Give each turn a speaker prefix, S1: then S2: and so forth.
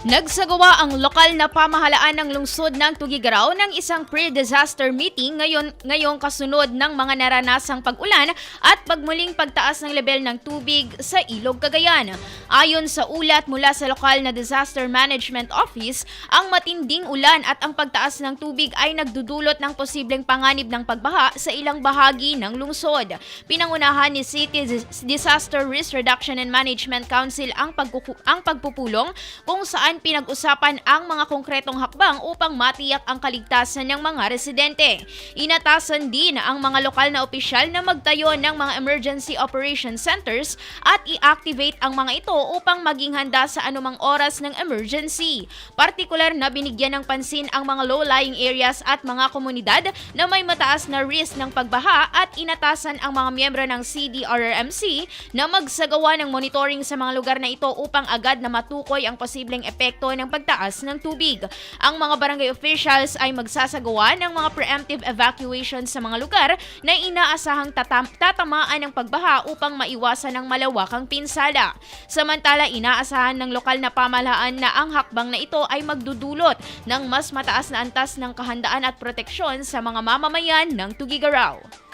S1: Nagsagawa ang lokal na pamahalaan ng lungsod ng Tugigaraw ng isang pre-disaster meeting ngayon ngayong kasunod ng mga naranasang pag-ulan at pagmuling pagtaas ng level ng tubig sa Ilog Cagayan. Ayon sa ulat mula sa lokal na Disaster Management Office, ang matinding ulan at ang pagtaas ng tubig ay nagdudulot ng posibleng panganib ng pagbaha sa ilang bahagi ng lungsod. Pinangunahan ni City Dis- Disaster Risk Reduction and Management Council ang, pagkuku- ang pagpupulong kung saan pinag-usapan ang mga konkretong hakbang upang matiyak ang kaligtasan ng mga residente. Inatasan din ang mga lokal na opisyal na magtayo ng mga emergency operation centers at i-activate ang mga ito upang maging handa sa anumang oras ng emergency. Partikular na binigyan ng pansin ang mga low-lying areas at mga komunidad na may mataas na risk ng pagbaha at inatasan ang mga miyembro ng CDRRMC na magsagawa ng monitoring sa mga lugar na ito upang agad na matukoy ang posibleng epekto ng pagtaas ng tubig. Ang mga barangay officials ay magsasagawa ng mga preemptive evacuation sa mga lugar na inaasahang tatam- tatamaan ng pagbaha upang maiwasan ang malawakang pinsala. Samantala, inaasahan ng lokal na pamahalaan na ang hakbang na ito ay magdudulot ng mas mataas na antas ng kahandaan at proteksyon sa mga mamamayan ng Tugigaraw.